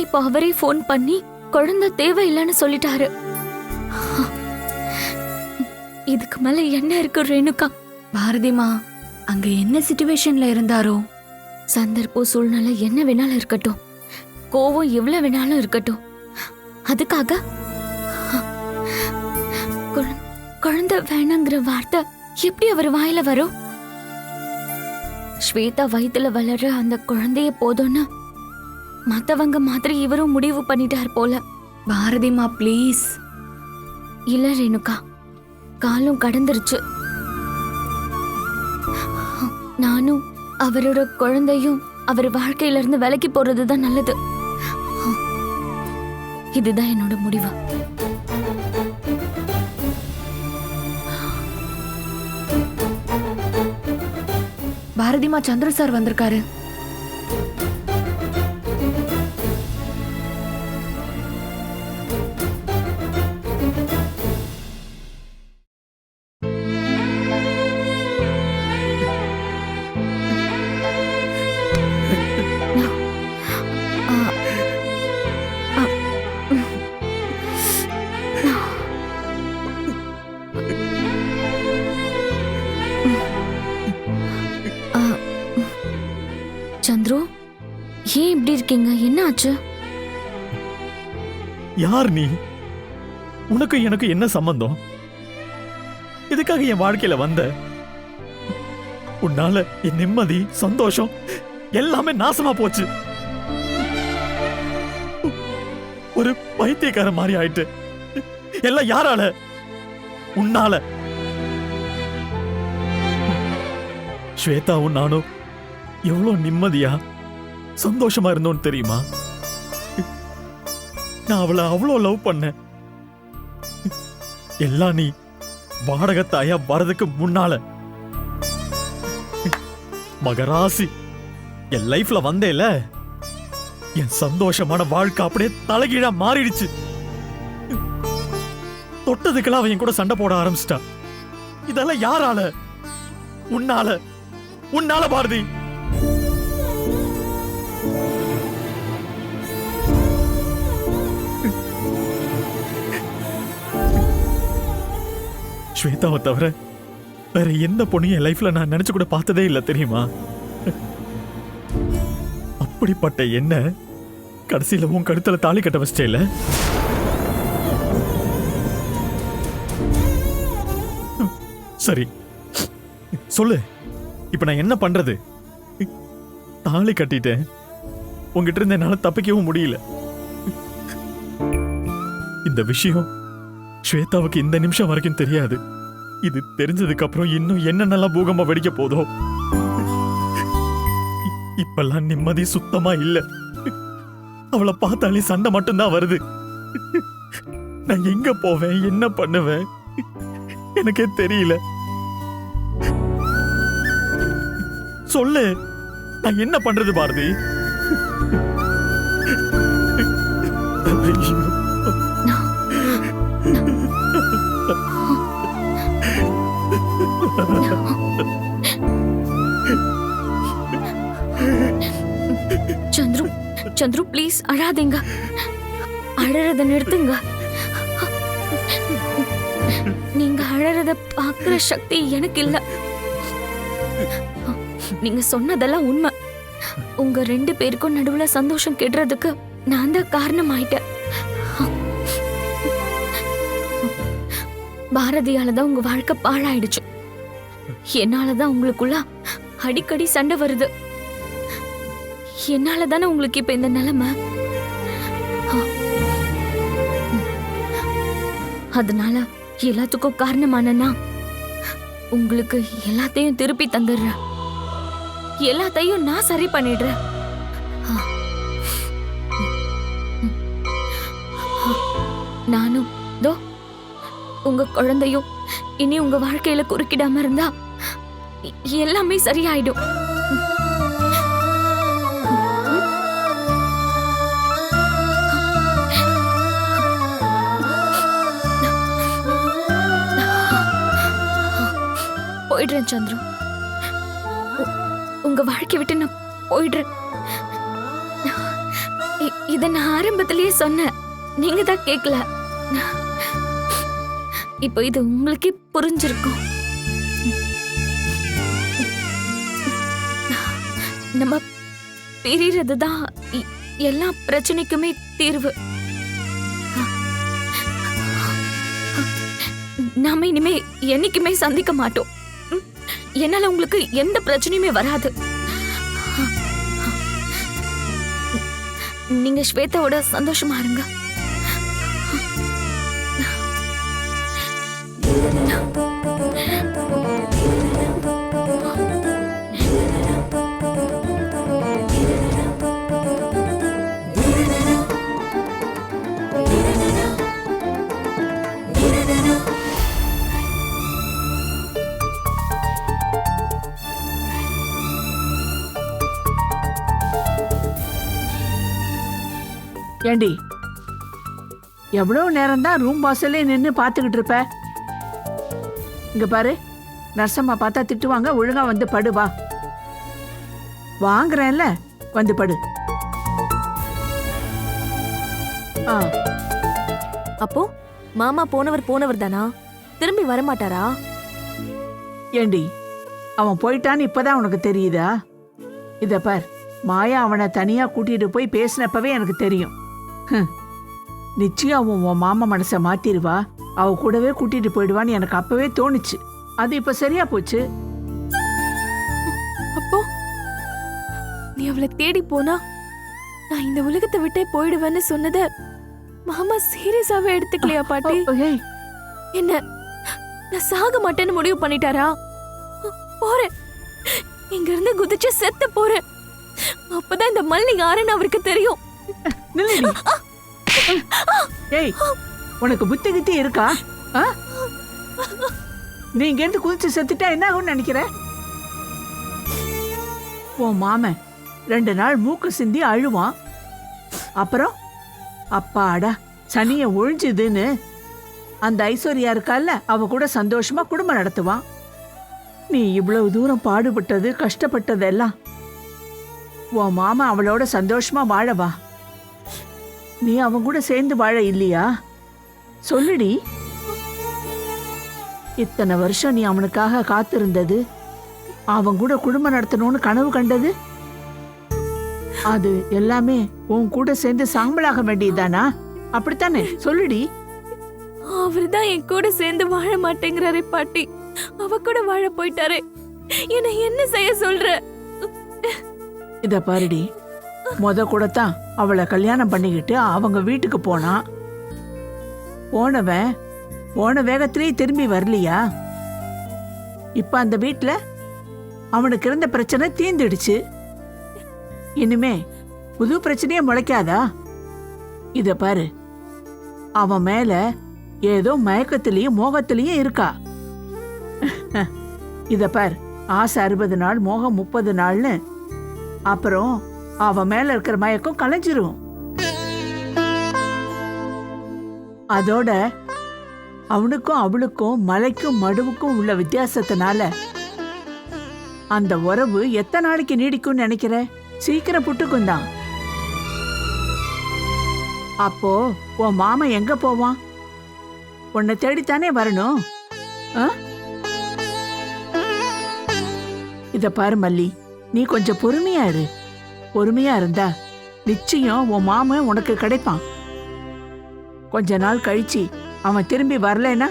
இப்போ அவரே ஃபோன் பண்ணி குழந்தை தேவையில்லைன்னு சொல்லிட்டாரு. இதுக்கு மேல என்ன இருக்கு ரேணுகா? பாரதிமா அங்க என்ன சிச்சுவேஷன்ல இருந்தாரோ? சந்தர்ப்பம் சூழ்நிலை என்ன வேணாலும் இருக்கட்டும். கோவம் எவ்வளவு வேணாலும் இருக்கட்டும். அதுக்காக குழ- குழந்தை வேணாங்கிற வார்த்தை எப்படி அவர் வாயில வரும்? ஸ்வேதா வயித்துல வளர அந்த குழந்தைய போதும்னு மத்தவங்க மாதிரி இவரும் முடிவு பண்ணிட்டார் போல. பாரதிமா ப்ளீஸ். இல்ல ரேணுகா. காலம் கடந்துருச்சு. நானும் அவரோட குழந்தையும் அவர் வாழ்க்கையில இருந்து விலகி போறதுதான் நல்லது. இதுதான் என்னோட முடிவு. பாரதிமா சந்திர சார் வந்திருக்காரு. இருக்கீங்க? என்ன ஆச்சு யார் நீ? உனக்கு எனக்கு என்ன சம்பந்தம்? இதுக்காக என் வாழ்க்கையில வந்த? உன்னால என் நிம்மதி சந்தோஷம் எல்லாமே நாசமா போச்சு. ஒரு பைத்தியக்கார மாதிரி ஆயிட்டு. எல்லாம் யாரால? உன்னால. ஸ்வேதாவும் நானும் எவ்வளவு நிம்மதியா சந்தோஷமா இருந்தோன்னு தெரியுமா? நான் அவளை அவ்வளோ லவ் பண்ணேன். எல்லாம் நீ வாடகை தாயா வரதுக்கு முன்னால. மகராசி என் லைஃப்ல வந்தேல என் சந்தோஷமான வாழ்க்கை அப்படியே தலைகீழா மாறிடுச்சு. தொட்டதுக்கெல்லாம் அவன் கூட சண்டை போட ஆரம்பிச்சிட்டா. இதெல்லாம் யாரால? உன்னால. உன்னால பாரதி. ஸ்வேதாவை தவிர வேற எந்த பொண்ணையும் என் லைஃப்ல நான் நினைச்சு கூட பார்த்ததே இல்லை தெரியுமா? அப்படிப்பட்ட என்ன கடைசியில உன் கழுத்துல தாலி கட்ட வச்சிட்டேல சரி. சொல்லு. இப்ப நான் என்ன பண்றது? தாலி கட்டிட்டேன். உங்ககிட்ட இருந்து என்னால தப்பிக்கவும் முடியல. இந்த விஷயம் ஸ்வேதாவுக்கு இந்த நிமிஷம் வரைக்கும் தெரியாது. இது தெரிஞ்சதுக்கு அப்புறம் இன்னும் என்னென்னலாம் பூகம்பம் வெடிக்க போதோ? இப்பெல்லாம் நிம்மதி சுத்தமா இல்ல. அவளை பார்த்தாலே சண்டை மட்டும்தான் வருது. நான் எங்க போவேன்? என்ன பண்ணுவேன்? எனக்கே தெரியல. சொல்லு. நான் என்ன பண்றது பாரதி? ஐயோ. சந்துரு சந்துரு ப்ளீஸ் அழாதீங்க அழறத நிறுத்துங்க நீங்க அழறத பாக்குற சக்தி எனக்கு இல்ல நீங்க சொன்னதெல்லாம் உண்மை உங்க ரெண்டு பேருக்கும் நடுவுல சந்தோஷம் கெடுறதுக்கு நான் தான் காரணம் ஆயிட்டேன் பாரதியால தான் உங்க வாழ்க்கை பாழாயிடுச்சு என்னாலதான் உங்களுக்குள்ள அடிக்கடி சண்டை வருது என்னால தானே உங்களுக்கு இப்ப இந்த நிலைமை? அதனால எல்லாத்துக்கும் காரணமானனா? உங்களுக்கு எல்லாத்தையும் திருப்பி தந்துடுறேன். எல்லாத்தையும் நான் சரி பண்ணிடுறேன். நானும் தோ உங்க குழந்தையும் இனி உங்க வாழ்க்கையில குறுக்கிடாம இருந்தா எல்லாமே சரியாயிடும். போயிடுறேன் சந்துரு. உங்க வாழ்க்கை விட்டு நான் போயிடுறேன். இத நான் ஆரம்பத்திலேயே சொன்னேன். நீங்க தான் கேட்கல இப்போ இது உங்களுக்கே புரிஞ்சிருக்கும். நம்ம பிரியறது தான் எல்லா பிரச்சனைக்குமே தீர்வு. நாம இனிமே என்னைக்குமே சந்திக்க மாட்டோம். என்னால உங்களுக்கு எந்த பிரச்சனையுமே வராது. நீங்க ஸ்வேதாவோட சந்தோஷமா இருங்க. எவ்வளவு நேரம் தான் ரூம் வாசல்லே நின்று பார்த்துக்கிட்டு இருப்ப? இங்க பாரு நர்சம்மா பார்த்தா திட்டுவாங்க ஒழுங்கா வந்து படு வா. வாங்குறேன்ல வந்து படு. ஆ. அப்போ மாமா போனவர் போனவர் தானா? திரும்பி வரமாட்டாரா? ஏண்டி அவன் போயிட்டான்னு இப்பதான் உனக்கு தெரியுதா? இத பார் மாயா அவனை தனியா கூட்டிட்டு போய் பேசினப்பவே எனக்கு தெரியும். ஹம். நிச்சயம் அவன் உன் மாமா மனசை மாத்திருவா அவ கூடவே கூட்டிட்டு போயிடுவான்னு எனக்கு அப்பவே தோணுச்சு. அது இப்ப சரியா போச்சு? அப்போ நீ அவளை தேடி போனா நான் இந்த உலகத்தை விட்டே போயிடுவேன்னு சொன்னத மாமா சீரியஸாவே எடுத்துக்கலையா பாட்டி? என்ன நான் சாக மாட்டேன்னு முடிவு பண்ணிட்டாரா? போறேன். இங்க இருந்து குதிச்சு செத்து போறேன். அப்பதான் இந்த மல்லி யாருன்னு அவருக்கு தெரியும். ஏய் உனக்கு புத்தி கித்தி இருக்கா? ஆ? நீ இங்க இருந்து குதிச்சு செத்துட்டா என்ன ஆகும்னு நினைக்கிற? உன் மாமன் ரெண்டு நாள் மூக்கு சிந்தி அழுவான். அப்புறம் அப்பாடா சனிய ஒழிஞ்சுதுன்னு. அந்த ஐஸ்வர்யா இருக்கால்ல அவ கூட சந்தோஷமா குடும்பம் நடத்துவான். நீ இவ்வளவு தூரம் பாடுபட்டது கஷ்டப்பட்டதெல்லாம். உன் மாமா அவளோட சந்தோஷமா வாழவா? நீ அவன் கூட சேர்ந்து வாழ இல்லையா? சொல்லுடி. இத்தனை வருஷம் நீ அவனுக்காக காத்திருந்தது. அவன் கூட குடும்பம் நடத்தணும்னு கனவு கண்டது. அது எல்லாமே உன் கூட சேர்ந்து சாம்பலாக வேண்டியதுதானா? அப்படித்தானே? சொல்லுடி. அவர்தான் என் கூட சேர்ந்து வாழ மாட்டேங்கிறாரே பாட்டி. அவ கூட வாழ போயிட்டாரே. என்ன என்ன செய்ய சொல்ற? இத பாருடி. முத கூட தான் அவளை கல்யாணம் பண்ணிக்கிட்டு அவங்க வீட்டுக்கு போனான் போனவன் போன வேகத்திலேயே திரும்பி வரலையா? இப்ப அந்த வீட்டில் அவனுக்கு இருந்த பிரச்சனை தீந்துடுச்சு இனிமே புது பிரச்சனையே முளைக்காதா? இத பாரு. அவன் மேல ஏதோ மயக்கத்திலயும் மோகத்திலயும் இருக்கா. இத பார் ஆசை அறுபது நாள் மோகம் முப்பது நாள்னு. அப்புறம் அவன் மேல இருக்கிற மயக்கம் கலைஞ்சிரும். அதோட அவனுக்கும் அவளுக்கும் மலைக்கும் மடுவுக்கும் உள்ள வித்தியாசத்தினால அந்த உறவு எத்தனை நாளைக்கு நீடிக்கும்னு நினைக்கிற? சீக்கிரம் புட்டுக்கும் தான். அப்போ உன் மாமன் எங்க போவான்? உன்னை தேடித்தானே வரணும்? ஆ? இத பாரு மல்லி நீ கொஞ்சம் பொறுமையா இரு. பொறுமையா இருந்தா நிச்சயம் உன் மாமன் உனக்கு கிடைப்பான். கொஞ்ச நாள் கழிச்சு அவன் திரும்பி வரலைன்னா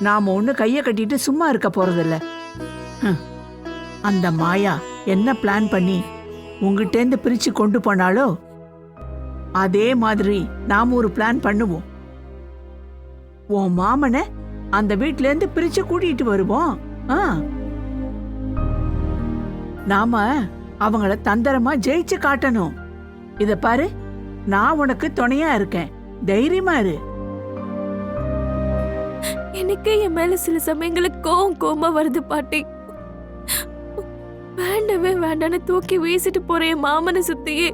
நாம ஒண்ணு கைய கட்டிட்டு சும்மா இருக்க போறதில்ல. அந்த மாயா என்ன பிளான் பண்ணி உங்ககிட்டேந்து பிரிச்சு கொண்டு போனாலோ அதே மாதிரி நாம ஒரு பிளான் பண்ணுவோம். உன் மாமனை அந்த வீட்ல இருந்து பிரிச்சு கூட்டிட்டு வருவோம். ஆ. நாம அவங்கள தந்திரமா ஜெயிச்சு காட்டணும். இத பாரு நான் உனக்கு துணையா இருக்கேன். தைரியமா இரு. எனக்கு என் மேல சில சமயங்களுக்கு கோவம் கோவமா வருது பாட்டி. வேண்டவே வேண்டான்னு தூக்கி வீசிட்டு போற என் மாமனை சுத்தியே.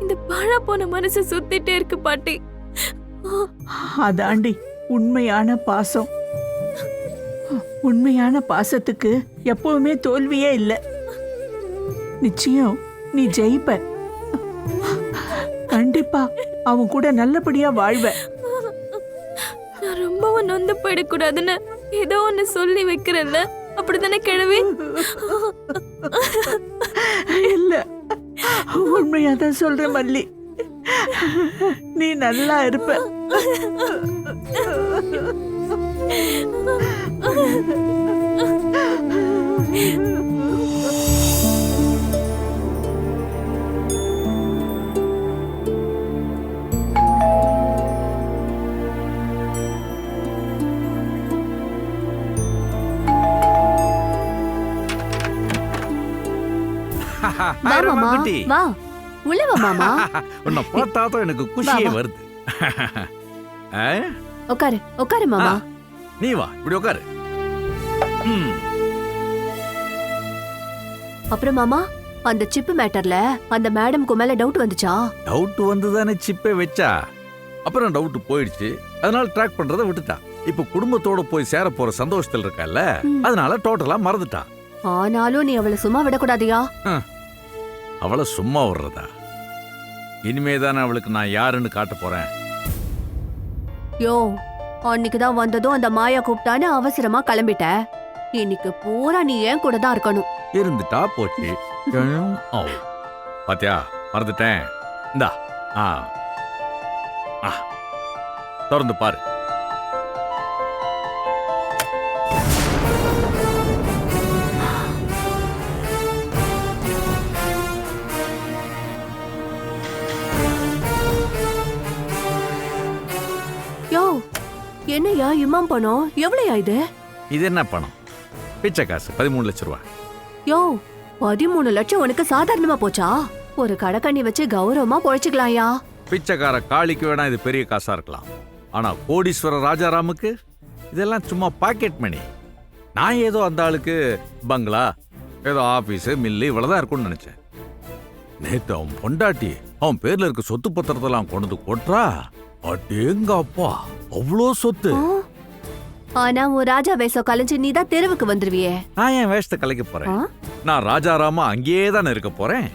இந்த பழ போன மனசு சுத்திட்டே இருக்கு பாட்டி. அதாண்டி உண்மையான பாசம். உண்மையான பாசத்துக்கு எப்பவுமே தோல்வியே இல்ல. நிச்சயம். நீ ஜெயிப்ப. கண்டிப்பா அவன் கூட நல்லபடியா வாழ்வ. நான் ரொம்பவும் நொந்து போயிடக்கூடாதுன்னு ஏதோ ஒண்ணு சொல்லி வைக்கிறல்ல அப்படிதானே கிழவி? இல்ல உண்மையா தான் சொல்றேன் மல்லி. நீ நல்லா இருப்ப. வா மாமா குட்டி. வா. உள்ள வா மாமா. உன்னை பார்த்தா தான் எனக்கு குஷியே. வருது. ஆ? உட்காரு உட்காரு மாமா. நீ வா இப்படி உட்காரு ம், அப்புறம் மாமா அந்த சிப்பு மேட்டர்ல அந்த மேடம்க்கு மேல டவுட் வந்துச்சா? டவுட் வந்து தானே சிப்பே வச்சா? அப்புறம் டவுட் போயிடுச்சு. அதனால ட்ராக் பண்றதை விட்டுட்டா. இப்ப குடும்பத்தோட போய் சேர போற சந்தோஷத்துல இருக்கல்ல ம். அதனால டோட்டலா மறந்துட்டா. ஆனாலும் நீ அவளை சும்மா விடக்கூடாதியா? அவளை சும்மா விடுறதா? இனிமே தானே அவளுக்கு நான் யாருன்னு காட்ட போறேன். யோ அன்னைக்கு தான் வந்ததும் அந்த மாயா கூப்பிட்டான்னு அவசரமா கிளம்பிட்ட. இன்னைக்கு பூரா நீ ஏன் கூட தான் இருக்கணும். இருந்துட்டா போச்சு. ஓ. பாத்தியா மறந்துட்டேன். இந்தா ஆ. ஆ திறந்து பாரு. இம்மாம் பணம்? எவ்வளவுயா இது? இது என்ன பணம்? பிச்சை காசு பதிமூணு லட்ச ரூபா யோ பதிமூணு லட்சம் உனக்கு சாதாரணமா போச்சா? ஒரு கடைக்கண்ணி வச்சு கௌரவமா பொழைச்சுக்கலாம்யா. பிச்சைக்கார காளிக்கு வேணா இது பெரிய காசா இருக்கலாம். ஆனா கோடீஸ்வர ராஜாராமுக்கு? இதெல்லாம் சும்மா பாக்கெட் மணி. நான் ஏதோ அந்த ஆளுக்கு பங்களா ஏதோ ஆபீஸ் மில்லு இவ்வளவுதான் இருக்கும்னு நினைச்சேன். நேத்து அவன் பொண்டாட்டி அவன் பேர்ல இருக்க சொத்து பத்திரத்தெல்லாம் கொண்டு வந்து கொட்டுறா? அடேங்க அப்பா அவ்வளோ சொத்து. ஆனா உன் ராஜா வேஷம் கலைஞ்சு நீ தான் தெருவுக்கு வந்துருவியே. நான் என் வேஷத்தை கலைக்க போறேன்? நான் ராஜாராமா அங்கேயே தானே இருக்க போறேன்.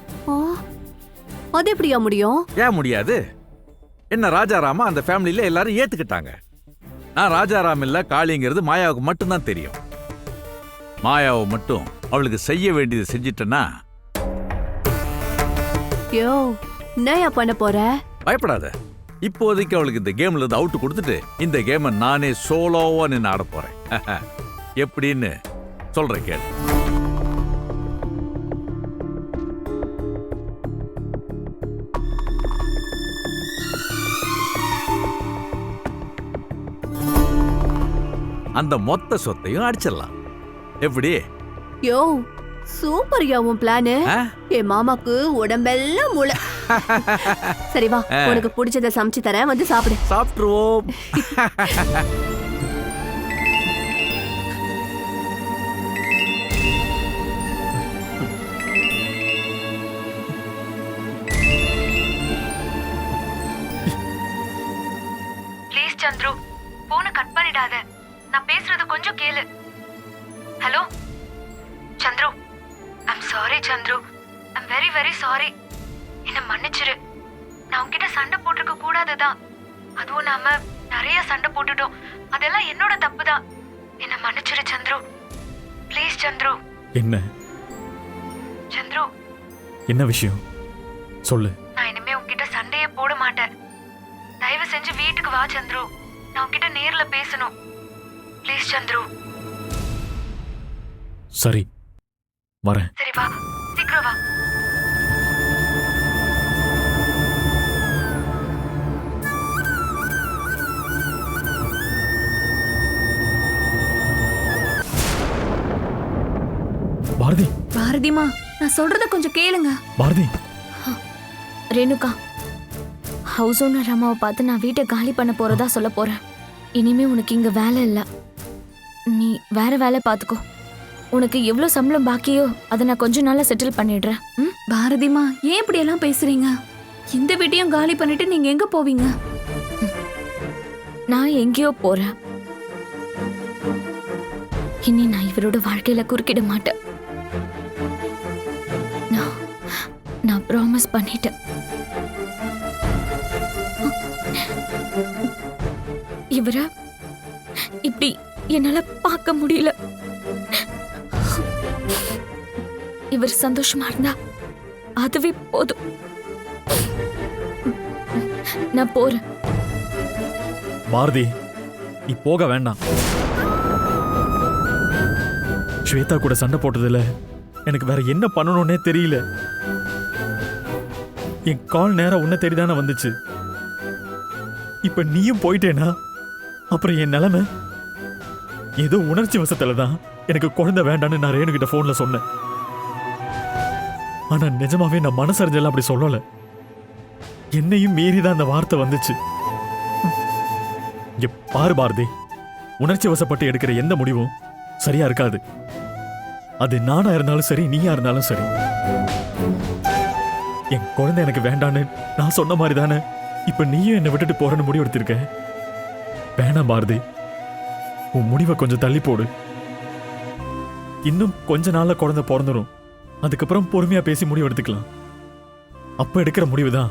அது எப்படியா முடியும்? ஏன் முடியாது? என்ன ராஜாராமா அந்த ஃபேமிலியில எல்லாரும் ஏத்துக்கிட்டாங்க. நான் ராஜாராம் இல்ல காளிங்கிறது மாயாவுக்கு மட்டும்தான் தெரியும். மாயாவை மட்டும் அவளுக்கு செய்ய வேண்டியது செஞ்சிட்டேன்னா யோ என்னயா பண்ண போற? பயப்படாத. இப்போதைக்கு அவளுக்கு இந்த கேம்ல இருந்து அவுட் கொடுத்துட்டு இந்த கேமை நானே சோலோவா நின்று ஆட போறேன். எப்படின்னு சொல்றேன் கேளு. அந்த மொத்த சொத்தையும் அடிச்சிடலாம். எப்படி? யோ சூப்பர்யா உன் பிளானு? என் மாமாக்கு உடம்பெல்லாம் முளை சரி வா. உனக்கு பிடிச்சத சமைச்சு தரேன். வந்து சாப்பிடு. சாப்பிட்டுருவோம். ப்ளீஸ் சந்துரு போனை கட் பண்ணிடாத. நான் பேசுறது கொஞ்சம் கேளு. கூடாதுதான் அதுவும் நாம நிறைய சண்டை போட்டுட்டோம். அதெல்லாம் என்னோட தப்பு தான் என்ன மன்னிச்சிரு சந்துரு. ப்ளீஸ் சந்துரு. என்ன? சந்துரு. என்ன விஷயம்? சொல்லு. நான் இனிமே உன்கிட்ட சண்டையே போட மாட்டேன். தயவு செஞ்சு வீட்டுக்கு வா சந்துரு. நான் உன்கிட்ட நேர்ல பேசணும். ப்ளீஸ் சந்துரு. சரி. வரேன். சரி வா. சீக்கிரம் வா. பாரதி பாரதிமா நான் சொல்றத கொஞ்சம் கேளுங்க. பாரதி ரேணுகா ஹவுஸ் ஓனர் அம்மாவை பார்த்து நான் வீட்டை காலி பண்ண போறதா சொல்ல போறேன். இனிமே உனக்கு இங்க வேலை இல்ல. நீ வேற வேலை பார்த்துக்கோ. உனக்கு எவ்வளவு சம்பளம் பாக்கியோ அதை நான் கொஞ்ச நாள்ல செட்டில் பண்ணிடுறேன். ம்? பாரதிமா ஏன் இப்படி எல்லாம் பேசுறீங்க? இந்த வீட்டையும் காலி பண்ணிட்டு நீங்க எங்க போவீங்க? நான் எங்கேயோ போறேன். இனி நான் இவரோட வாழ்க்கையில குறுக்கிட மாட்டேன். ப்ராமிஸ் பண்ணிட்டேன். இவர இப்படி என்னால பார்க்க முடியல. இவர் சந்தோஷமா இருந்தா அதுவே போதும். நான் போறேன். பாரதி நீ போக வேண்டாம். ஸ்வேதா கூட சண்டை போட்டதுல எனக்கு வேற என்ன பண்ணணும்னே தெரியல. என் கால் நேரம் உன்னை தேடிதானே வந்துச்சு. இப்ப நீயும் போயிட்டேனா? அப்புறம் என் நிலைமை? ஏதோ உணர்ச்சி வசத்துல தான் எனக்கு குழந்தை வேண்டான்னு நான் ரேணுகிட்ட போன்ல சொன்னேன். ஆனா நிஜமாவே நான் மனசறிஞ்செல்லாம் அப்படி சொல்லல. என்னையும் மீறி தான் அந்த வார்த்தை வந்துச்சு. இங்க பாரு பாரதி உணர்ச்சி வசப்பட்டு எடுக்கிற எந்த முடிவும் சரியா இருக்காது. அது நானா இருந்தாலும் சரி நீயா இருந்தாலும் சரி. என் குழந்தை எனக்கு வேண்டான்னு நான் சொன்ன மாதிரி தானே இப்ப நீயும் என்னை விட்டுட்டு போறேன்னு முடிவு எடுத்திருக்க? வேணாம் பாரதி. உன் முடிவை கொஞ்சம் தள்ளி போடு. இன்னும் கொஞ்ச நாள்ல குழந்தை பிறந்துரும். அதுக்கப்புறம் பொறுமையா பேசி முடிவு எடுத்துக்கலாம். அப்ப எடுக்கிற முடிவு தான்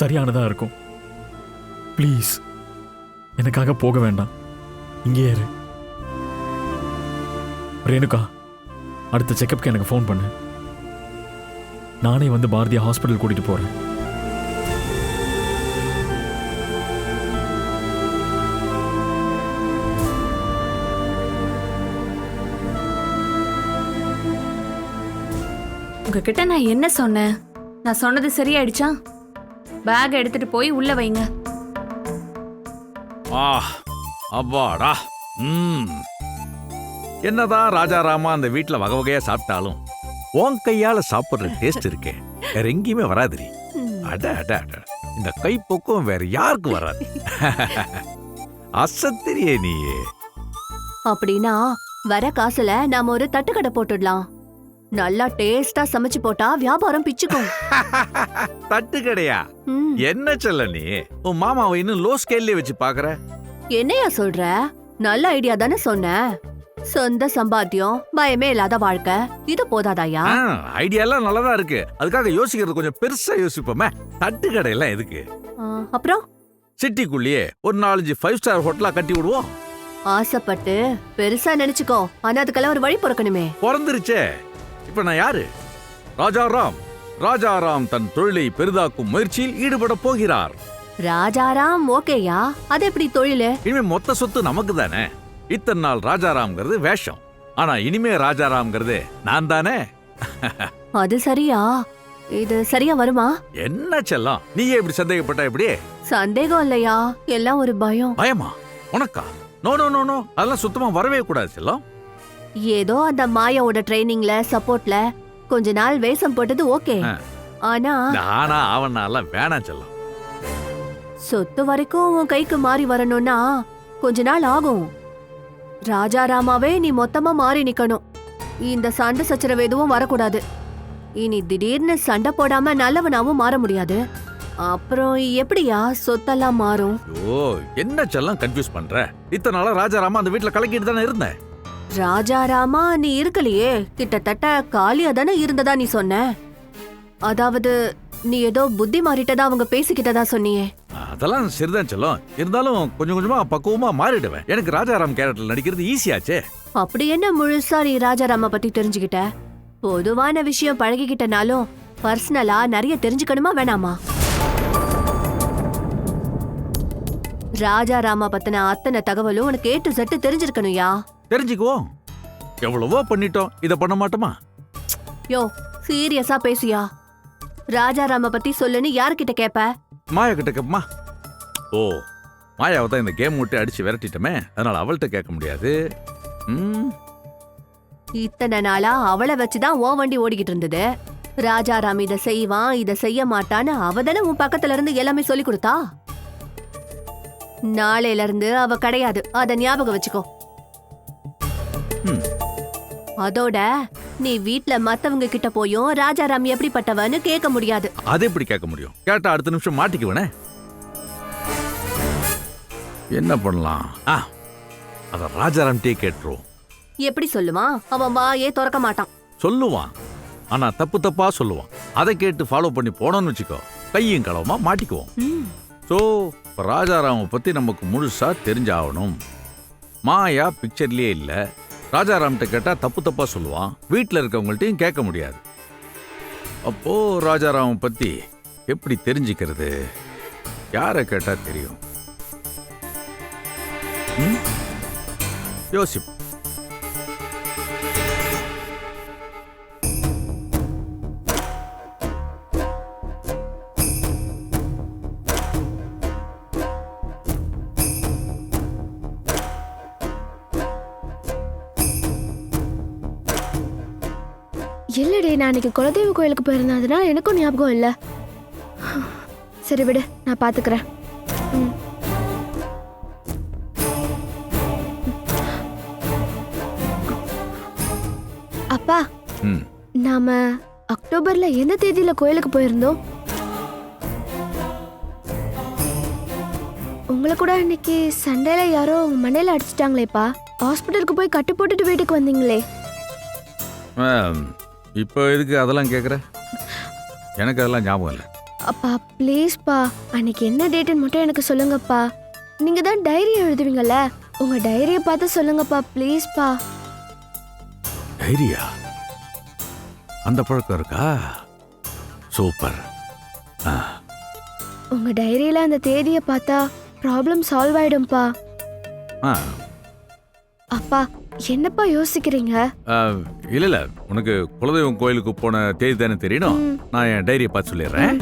சரியானதா இருக்கும். ப்ளீஸ் எனக்காக போக வேண்டாம். இங்கே இரு. ரேணுகா அடுத்த செக்கப்க்கு எனக்கு ஃபோன் பண்ணு. நானே வந்து பாரதியா ஹாஸ்பிட்டல் கூட்டிட்டு போறேன். உங்ககிட்ட நான் என்ன சொன்னேன்? நான் சொன்னது சரியாயிடுச்சா? பேக் எடுத்துட்டு போய் உள்ள வைங்க. ஆ அப்பாடா. ம். என்னதான் ராஜாராமா அந்த வீட்ல வகை வகையா சாப்பிட்டாலும் உன் கையால சாப்பிடுற டேஸ்ட் இருக்கே. வேற எங்கேயுமே வராதுரி அட அட அட. இந்த கைப்போக்கம் வேற யாருக்கும் வராது. அசத்திரியே நீ அப்படின்னா வர காசுல நாம ஒரு தட்டுக்கடை போட்டுடலாம். நல்லா டேஸ்டா சமைச்சு போட்டா வியாபாரம் பிச்சுக்கும். தட்டு கடையா? என்ன சொல்ல நீ? உன் மாமாவை இன்னும் லோ ஸ்கேல்லே வச்சு பாக்குற? என்னையா சொல்ற? நல்ல ஐடியா தானே சொன்ன. சொந்த சம்பாத்தியம் பயமே இல்லாத வாழ்க்கை. இது போதாதாயா? ஐடியா எல்லாம் நல்லதா இருக்கு. அதுக்காக யோசிக்கிறது கொஞ்சம் பெருசா யோசிப்போமே. தட்டு கடையெல்லாம் எதுக்கு? அப்புறம்? சிட்டிக்குள்ளேயே ஒரு நாலஞ்சு ஃபைவ் ஸ்டார் ஹோட்டலா கட்டி விடுவோம். ஆசைப்பட்டு பெருசா நினைச்சுக்கோ. ஆனா அதுக்கெல்லாம் ஒரு வழி பிறக்கணுமே. பிறந்துருச்சே. இப்ப நான் யாரு? ராஜாராம். ராஜாராம் தன் தொழிலை பெரிதாக்கும் முயற்சியில் ஈடுபட போகிறார். ராஜாராம் ஓகேயா? அது எப்படி தொழிலு? இனிமே மொத்த சொத்து நமக்கு தானே இத்தனை நாள் ராஜாராம்ங்கிறது வேஷம். ஆனா இனிமே ராஜாராம்ங்கிறது நான் தானே? அது சரியா? இது சரியா வருமா? என்ன செல்லம்? நீயே இப்படி சந்தேகப்பட்ட எப்படி? சந்தேகம் இல்லையா? எல்லாம் ஒரு பயம். பயமா? உனக்கா? நோ நோ நோ நோ அதெல்லாம் சுத்தமா வரவே கூடாது செல்லம். ஏதோ அந்த மாயாவோட ட்ரைனிங்ல சப்போர்ட்ல கொஞ்ச நாள் வேஷம் போட்டது ஓகே. ஆனா நானா அவனா எல்லாம் வேணாம் செல்லம். சொத்து வரைக்கும் உன் கைக்கு மாறி வரணும்னா கொஞ்ச நாள் ஆகும். ராஜாராமாவே நீ மொத்தமா மாறி நிக்கணும். இந்த சண்டை சச்சரவு எதுவும் வரக்கூடாது. இனி திடீர்னு சண்டை போடாம நல்லவனாவும் மாற முடியாது. அப்புறம் எப்படியா சொத்தெல்லாம் மாறும்? ஓ என்ன செல்லம் கன்ஃபியூஸ் பண்ற? இத்தனை நாளா ராஜாராமா அந்த வீட்ல கலக்கிட்டு தானே இருந்தேன் ராஜாராமா நீ இருக்கலையே. கிட்டத்தட்ட காலியா தானே இருந்ததா நீ சொன்ன? அதாவது நீ ஏதோ புத்தி மாறிட்டதா அவங்க பேசிக்கிட்டதா சொன்னியே. அதெல்லாம் சரிதான் செல்லம். இருந்தாலும் கொஞ்சம் கொஞ்சமா பக்குவமா மாறிடுவேன். எனக்கு ராஜாராம் கேரக்டர்ல நடிக்கிறது ஈஸியாச்சே அப்படி என்ன முழுசா நீ ராஜாராம பத்தி தெரிஞ்சுக்கிட்ட? பொதுவான விஷயம் பழகிக்கிட்டனாலும் பர்சனலா நிறைய தெரிஞ்சுக்கணுமா வேணாமா? ராஜாராமா பத்தின அத்தனை தகவலும் உனக்கு ஏட்டு சட்டு தெரிஞ்சிருக்கணும்யா தெரிஞ்சுக்குவோம். எவ்வளவோ பண்ணிட்டோம். இத பண்ண மாட்டோமா? யோ சீரியஸா பேசியா. ராஜாராம பத்தி சொல்லுன்னு யார்கிட்ட கேப்ப? மாயா கிட்ட கேப்பமா? ஓ மாயாவை தான் இந்த கேம் விட்டு அடிச்சு விரட்டிட்டோமே. அதனால அவள்கிட்ட கேட்க முடியாது. ம். இத்தனை நாளா அவளை வச்சுதான் ஓ வண்டி ஓடிக்கிட்டு இருந்தது. ராஜாராம் இத செய்வான் இத செய்ய மாட்டான்னு அவ தானே உன் பக்கத்துல இருந்து எல்லாமே சொல்லி கொடுத்தா? நாளையில இருந்து அவ கிடையாது. அத ஞாபகம் வச்சுக்கோ. ம். அதோட நீ வீட்ல மத்தவங்க கிட்ட போயும் ராஜாராம் எப்படிப்பட்டவன்னு கேட்க முடியாது. அது எப்படி கேட்க முடியும்? கேட்டா அடுத்த நிமிஷம் மாட்டிக்குவனே என்ன பண்ணலாம்? ஆ அத ராஜாராம்டே கேட்டுருவோம். எப்படி சொல்லுவான்? அவன் வாயே திறக்க மாட்டான். சொல்லுவான். ஆனா தப்பு தப்பா சொல்லுவான். அதை கேட்டு ஃபாலோ பண்ணி போனோம்னு வச்சுக்கோ கையும் களவுமா மாட்டிக்குவோம். ம். ஸோ ராஜாராமை பற்றி நமக்கு முழுசாக தெரிஞ்சாகணும். மாயா பிக்சர்லேயே இல்லை. ராஜாராம்கிட்ட கேட்டால் தப்பு தப்பாக சொல்லுவான். வீட்டில் இருக்கவங்கள்ட்டையும் கேட்க முடியாது. அப்போது ராஜாராமை பற்றி எப்படி தெரிஞ்சுக்கிறது? யாரை கேட்டால் தெரியும்? ம்? யோசிப்போம் இல்லடி நான் அன்னைக்கு குலதெய்வ கோயிலுக்கு போயிருந்தேன். அதனால எனக்கும் ஞாபகம் இல்லை. சரி விடு நான் பாத்துக்கிறேன். ம். அப்பா ம். நாம அக்டோபர்ல எந்த தேதியில கோயிலுக்கு போயிருந்தோம்? உங்களை கூட அன்னைக்கு சண்டேல யாரோ உங்க மண்டையில அடிச்சிட்டாங்களேப்பா. ஹாஸ்பிட்டலுக்கு போய் கட்டு போட்டுட்டு வீட்டுக்கு வந்தீங்களே. இப்போ எதுக்கு அதெல்லாம் கேட்குற எனக்கு அதெல்லாம் ஞாபகம் இல்லை. அப்பா ப்ளீஸ்ப்பா அன்னைக்கு என்ன டேட்டுன்னு மட்டும் எனக்கு சொல்லுங்கப்பா. நீங்க தான் டைரி எழுதுவீங்கல்ல? உங்க டைரியை பார்த்து சொல்லுங்கப்பா ப்ளீஸ்ப்பா டைரியா அந்த பழக்கம் இருக்கா? சூப்பர் ஆ. உங்க டைரியில அந்த தேதியை பார்த்தா ப்ராப்ளம் சால்வ் ஆயிடும்பா. ஆ. அப்பா என்னப்பா யோசிக்கிறீங்க? இல்லை இல்லை உனக்கு குலதெய்வம் கோயிலுக்கு போன தேதி தானே தெரியணும். நான் என் டைரியை பார்த்து சொல்லிடுறேன்.